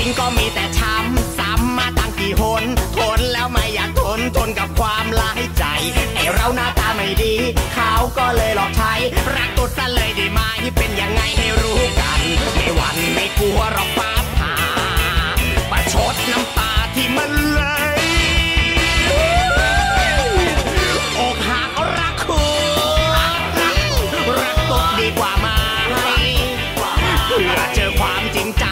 ริงก็มีแต่ช้ำซ้ำมาตั้งกี่หนทนแล้วไม่อยากทนทนกับความลายใจไอเราหน้าตาไม่ดี เขาก็เลยหลอกใช้ รักตุดซะเลยได้ไหมเป็นยังไงให้รู้กัน ไม่หวั่นไม่กลัวหรอกฟ้าผ่าประชดน้ำตาที่มันไหลอกหักรักคุณรักตุดดีกว่าไหมเพื่อเจอความจริงใจ